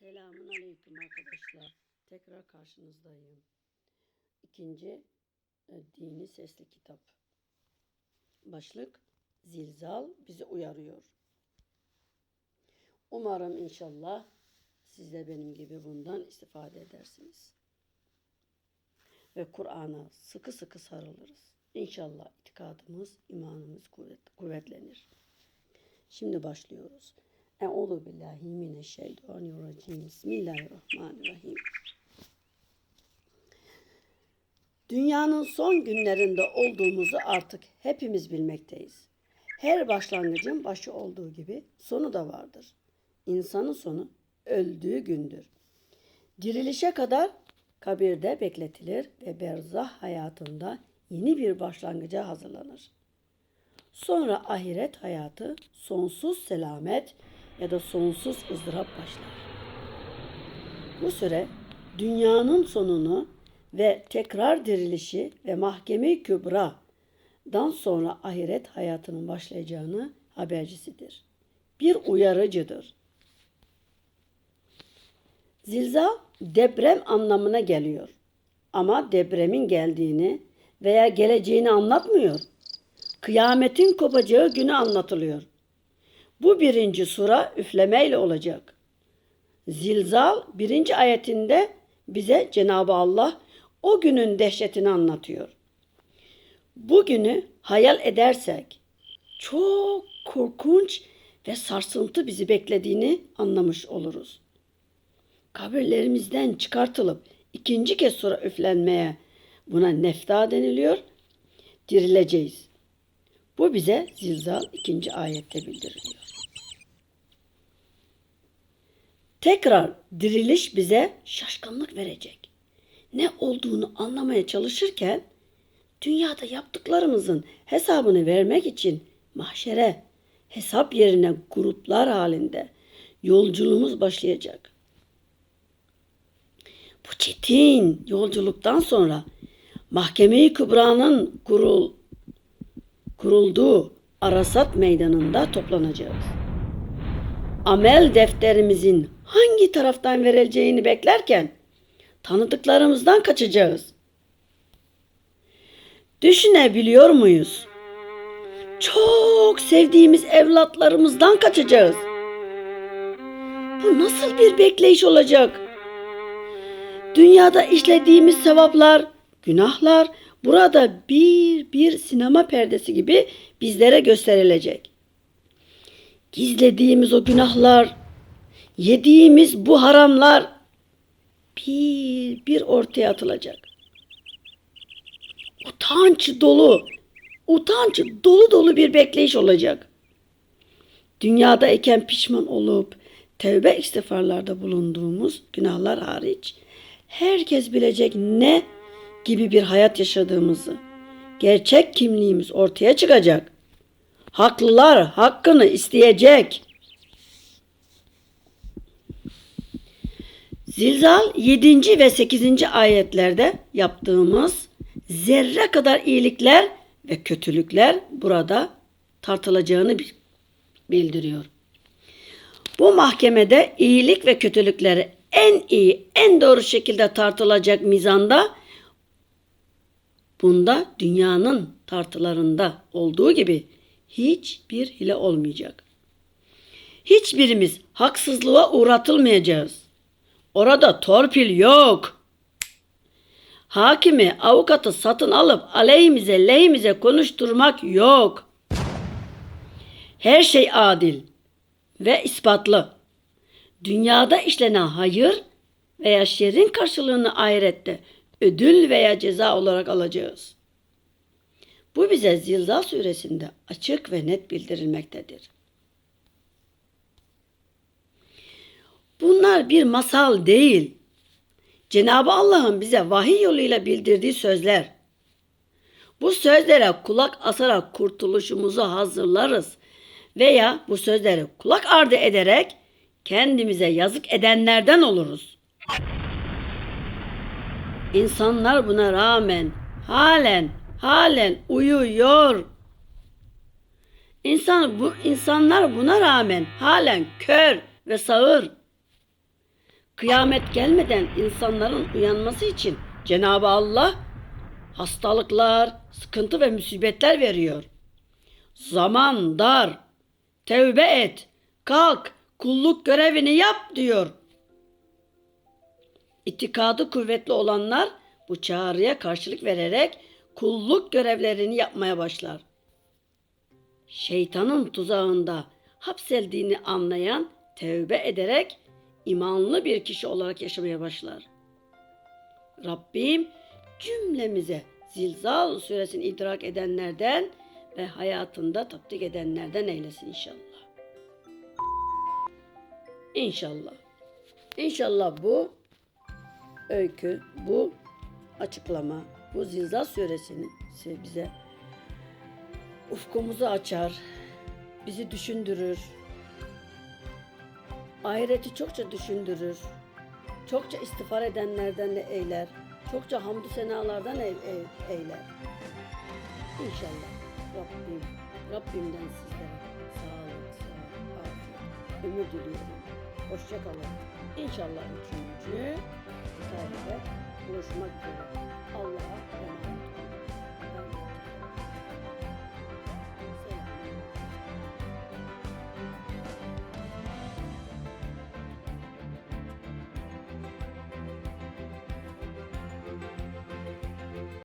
Selamun Aleyküm arkadaşlar. Tekrar karşınızdayım. İkinci e, dini sesli kitap. Başlık Zilzal bizi uyarıyor. Umarım inşallah siz de benim gibi bundan istifade edersiniz. Ve Kur'an'a sıkı sıkı sarılırız. İnşallah itikadımız, imanımız kuvvet, kuvvetlenir. Şimdi başlıyoruz. Euzu billahi mineşşeytanirracim. Bismillahirrahmanirrahim. Dünyanın son günlerinde olduğumuzu artık hepimiz bilmekteyiz. Her başlangıcın başı olduğu gibi sonu da vardır. İnsanın sonu öldüğü gündür. Dirilişe kadar kabirde bekletilir ve berzah hayatında yeni bir başlangıca hazırlanır. Sonra ahiret hayatı sonsuz selamet ya da sonsuz ızdırap başlar. Bu süre dünyanın sonunu ve tekrar dirilişi ve mahkeme-i kübra'dan sonra ahiret hayatının başlayacağını habercisidir. Bir uyarıcıdır. Zilzal deprem anlamına geliyor. Ama depremin geldiğini veya geleceğini anlatmıyor. Kıyametin kopacağı günü anlatılıyor. Bu birinci sura üflemeyle olacak. Zilzal birinci ayetinde bize Cenab-ı Allah o günün dehşetini anlatıyor. Bu günü hayal edersek çok korkunç ve sarsıntı bizi beklediğini anlamış oluruz. Kabirlerimizden çıkartılıp ikinci kez sura üflenmeye buna nefta deniliyor. Dirileceğiz. Bu bize zilzal ikinci ayette bildiriliyor. Tekrar diriliş bize şaşkınlık verecek. Ne olduğunu anlamaya çalışırken dünyada yaptıklarımızın hesabını vermek için mahşere, hesap yerine gruplar halinde yolculuğumuz başlayacak. Bu çetin yolculuktan sonra Mahkeme-i Kübra'nın kurul, kurulduğu Arasat Meydanı'nda toplanacağız. Amel defterimizin hangi taraftan verileceğini beklerken tanıdıklarımızdan kaçacağız. Düşünebiliyor muyuz? Çok sevdiğimiz evlatlarımızdan kaçacağız. Bu nasıl bir bekleyiş olacak? Dünyada işlediğimiz sevaplar, günahlar burada bir bir sinema perdesi gibi bizlere gösterilecek. Gizlediğimiz o günahlar, yediğimiz bu haramlar bir bir ortaya atılacak. Utanç dolu, utanç dolu dolu bir bekleyiş olacak. Dünyadayken pişman olup tevbe istiğfarlarda bulunduğumuz günahlar hariç herkes bilecek ne gibi bir hayat yaşadığımızı. Gerçek kimliğimiz ortaya çıkacak. Haklılar hakkını isteyecek. Zilzal 7. ve 8. ayetlerde yaptığımız zerre kadar iyilikler ve kötülükler burada tartılacağını bildiriyor. Bu mahkemede iyilik ve kötülükleri en iyi, en doğru şekilde tartılacak mizanda bunda dünyanın tartılarında olduğu gibi hiçbir hile olmayacak. Hiçbirimiz haksızlığa uğratılmayacağız. Orada torpil yok. Hakimi, avukatı satın alıp aleyhimize, lehimize konuşturmak yok. Her şey adil ve ispatlı. Dünyada işlenen hayır veya şerrin karşılığını ahirette ödül veya ceza olarak alacağız. Bu bize Zilzal suresinde açık ve net bildirilmektedir. Bunlar bir masal değil. Cenab-ı Allah'ın bize vahiy yoluyla bildirdiği sözler. Bu sözlere kulak asarak kurtuluşumuzu hazırlarız veya bu sözlere kulak ardı ederek kendimize yazık edenlerden oluruz. İnsanlar buna rağmen halen halen uyuyor. İnsan bu insanlar buna rağmen halen kör ve sağır. Kıyamet gelmeden insanların uyanması için Cenab-ı Allah hastalıklar, sıkıntı ve musibetler veriyor. Zaman dar. Tevbe et. Kalk. Kulluk görevini yap diyor. İtikadı kuvvetli olanlar bu çağrıya karşılık vererek kulluk görevlerini yapmaya başlar. Şeytanın tuzağında hapseldiğini anlayan tevbe ederek imanlı bir kişi olarak yaşamaya başlar. Rabbim cümlemize Zilzal suresini idrak edenlerden ve hayatında tatbik edenlerden eylesin inşallah. İnşallah. İnşallah bu öykü, bu açıklama, bu Zilzal suresini bize ufkumuzu açar, bizi düşündürür, ahireti çokça düşündürür, çokça istiğfar edenlerden de eyler, çokça hamdü senalardan ey- ey- eyler. İnşallah Rabbim, Rabbimden sizlere sağlık, sağlık, afiyet, ömür diliyorum. Hoşça kalın. İnşallah üçüncü hikayede buluşmak üzere. Allah'a emanet.